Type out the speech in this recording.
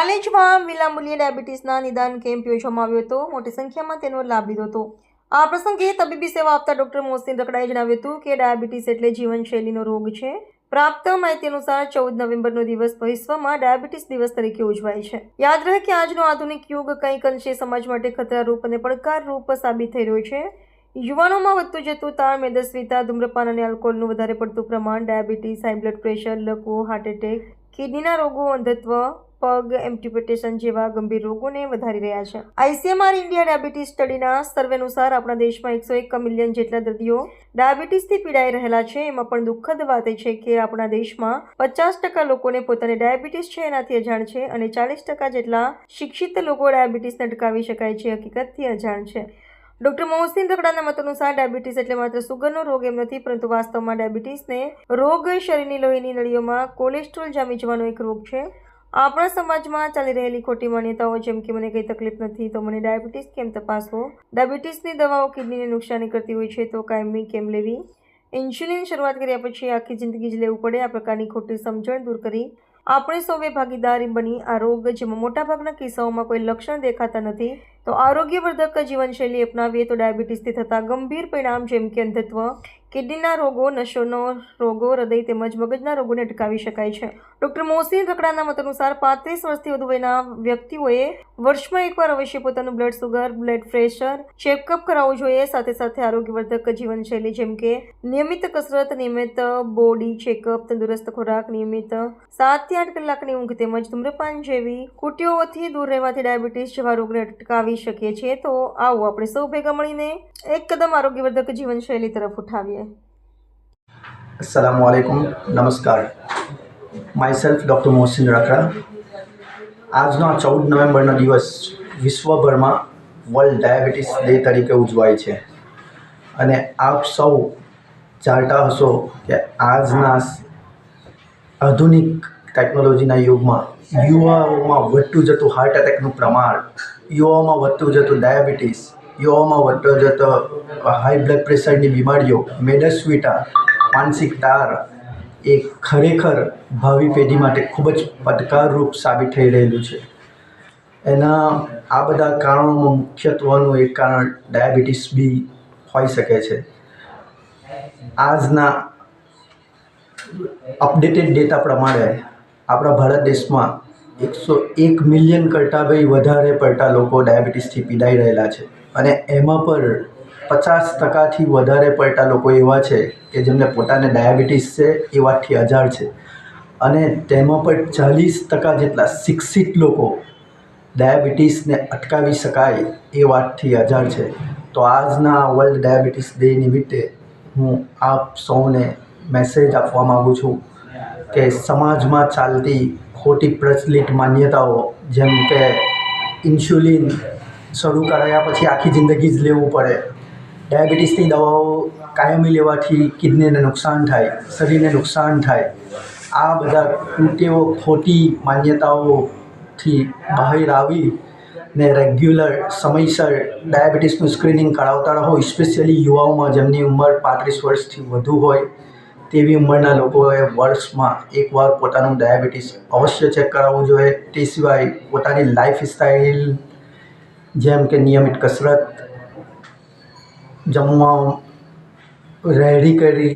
પાલેજમાં વિનામૂલ્યે ડાયાબિટીસના નિદાન કેમ્પ યોજવામાં આવ્યો હતો. મોટી સંખ્યામાં તેનો લાભ લીધો હતો. આ પ્રસંગે તબીબી સેવા આપતા ડોક્ટર મોહસિન રકડાએ જણાવ્યું હતું કે ડાયાબિટીસ એટલે જીવનશૈલીનો રોગ છે. પ્રાપ્ત માહિતી અનુસાર ચૌદ નવેમ્બરનો દિવસ વિશ્વમાં ડાયાબિટીસ દિવસ તરીકે ઉજવાય છે. યાદ રહે કે આજનો આધુનિક યુગ કંઈક અંશે સમાજ માટે ખતરારૂપ અને પડકારરૂપ સાબિત થઈ રહ્યો છે. યુવાનોમાં વધતું જતું તાણ, મેદસ્વીતા, ધૂમ્રપાન અને આલ્કોહોલનું વધારે પડતું પ્રમાણ, ડાયાબિટીસ, હાઈ બ્લડ પ્રેશર, લકવો, હાર્ટ એટેક કિડનીના રોગો, અંધત્વ, પગ, એમ્પ્યુટેશન જેવા ગંભીર રોગોને વધારી રહ્યા છે. આઈસીએમઆર ઇન્ડિયા ડાયાબિટીસ સ્ટડીના સર્વે અનુસાર આપણા દેશમાં એકસો એક મિલિયન જેટલા દર્દીઓ ડાયાબિટીસથી પીડાઈ રહેલા છે. એમાં પણ દુઃખદ વાત એ છે કે આપણા દેશમાં પચાસ ટકા લોકોને પોતાને ડાયાબિટીસ છે, એનાથી અજાણ છે અને ચાલીસ ટકા જેટલા શિક્ષિત લોકો ડાયાબિટીસને અટકાવી શકાય છે. હકીકતથી અજાણ છે. ડોક્ટર મોહસિન રકડાના મત અનુસાર ડાયાબિટીસ એટલે માત્ર સુગરનો રોગ એમ નથી, પરંતુ વાસ્તવમાં ડાયાબિટીસને રોગ શરીરની લોહીની નળીઓમાં કોલેસ્ટ્રોલ જામી જવાનો એક રોગ છે. આપણા સમાજમાં ચાલી રહેલી ખોટી માન્યતાઓ, જેમ કે મને કંઈ તકલીફ નથી, તો મને ડાયાબિટીસ કેમ તપાસવો? ડાયાબિટીસની દવાઓ કિડનીને નુકસાની કરતી હોય છે, તો કાયમી કેમ લેવી? ઇન્સ્યુલિન શરૂઆત કર્યા પછી આખી જિંદગી જ લેવું પડે, આ પ્રકારની ખોટી સમજણ દૂર કરી આપણે સૌએ ભાગીદારી બની. આ રોગ જેમાં મોટાભાગના કિસ્સાઓમાં કોઈ લક્ષણ દેખાતા નથી. તો આરોગ્યવર્ધક જીવનશૈલી અપનાવીએ તો ડાયાબિટીસથી થતા ગંભીર પરિણામ જેમ કે અંધત્વ કિડનીના રોગો, નશોનો રોગો, હૃદય તેમજ મગજના રોગોને અટકાવી શકાય છે. ડૉક્ટર મોહસિન રકડાના મત અનુસાર પાંત્રીસ વર્ષથી વધુ વયના વ્યક્તિઓએ વર્ષમાં એકવાર અવશ્ય પોતાનું blood sugar blood pressure checkup કરાવવું જોઈએ. સાથે સાથે આરોગ્યવર્ધક જીવનશૈલી જેમ કે નિયમિત કસરત, નિયમિત બોડી ચેકઅપ તંદુરસ્ત ખોરાક, નિયમિત સાતથી આઠ કલાકની ઊંઘ તેમજ ધૂમ્રપાન જેવી કુટીઓથી દૂર રહેવાથી ડાયાબિટીસ જેવા રોગને અટકાવી શકીએ છીએ. તો આવો આપણે સૌ ભેગા મળીને એક કદમ આરોગ્યવર્ધક જીવનશૈલી તરફ ઉઠાવીએ. Assalamu alaikum. Namaskar. Myself Dr. Mohsin રાખડા આજના ચૌદ નવેમ્બરનો દિવસ વિશ્વભરમાં વર્લ્ડ ડાયાબિટીસ ડે તરીકે ઉજવાય છે અને આપ સૌ જાણતા હશો કે આજના આધુનિક ટેકનોલોજીના યુગમાં યુવાઓમાં વધતું જતું હાર્ટ એટેકનું પ્રમાણ, યુવાઓમાં વધતું જતું ડાયાબિટીસ યુવાઓમાં વધતો જતો હાઈ બ્લડ પ્રેશરની બીમારીઓ, મેદસ્વીતા માનસિક તાર એ ખરેખર ભાવિ પેઢી માટે ખૂબ જ પડકારરૂપ સાબિત થઈ રહેલું છે. એના આ બધા કારણોમાં મુખ્યત્વનું એક કારણ ડાયાબિટીસ બી હોઈ શકે છે. આજના અપડેટેડ ડેટા પ્રમાણે આપણા ભારત દેશમાં એકસો એક મિલિયન કરતાં બી વધારે પડતા લોકો ડાયાબિટીસથી પીડાઈ રહેલા છે. અને એમાં પર પચાસ ટકાથી વધારે પડતા લોકો એવા છે કે જેમને પોતાને ડાયાબિટીસ છે એ વાતથી અજાણ છે. અને તેમાં પણ ચાલીસ ટકા જેટલા શિક્ષિત લોકો ડાયાબિટીસને અટકાવી શકાય એ વાતથી અજાણ છે. તો આજના વર્લ્ડ ડાયાબિટીસ ડે નિમિત્તે હું આપ સૌને મેસેજ આપવા માગું છું કે સમાજમાં ચાલતી ખોટી પ્રચલિત માન્યતાઓ જેમ કે ઇન્સ્યુલિન શરૂ કરાયા પછી આખી જિંદગી જ લેવું પડે ડાયાબિટીસની દવાઓ કાયમી લેવાથી કિડનીને નુકસાન થાય, શરીરને નુકસાન થાય. આ બધા કૃત્યો ખોટી માન્યતાઓથી બહાર આવી ને રેગ્યુલર સમયસર ડાયાબિટીસનું સ્ક્રીનિંગ કરાવતા રહો સ્પેશિયલી યુવાઓમાં જેમની ઉંમર પાંત્રીસ વર્ષથી વધુ હોય, તેવી ઉંમરના લોકોએ વર્ષમાં એકવાર પોતાનું ડાયાબિટીસ અવશ્ય ચેક કરાવવું જોઈએ. તે સિવાય પોતાની લાઈફ સ્ટાઇલ જેમ કે નિયમિત કસરત જમવા રેડી કરી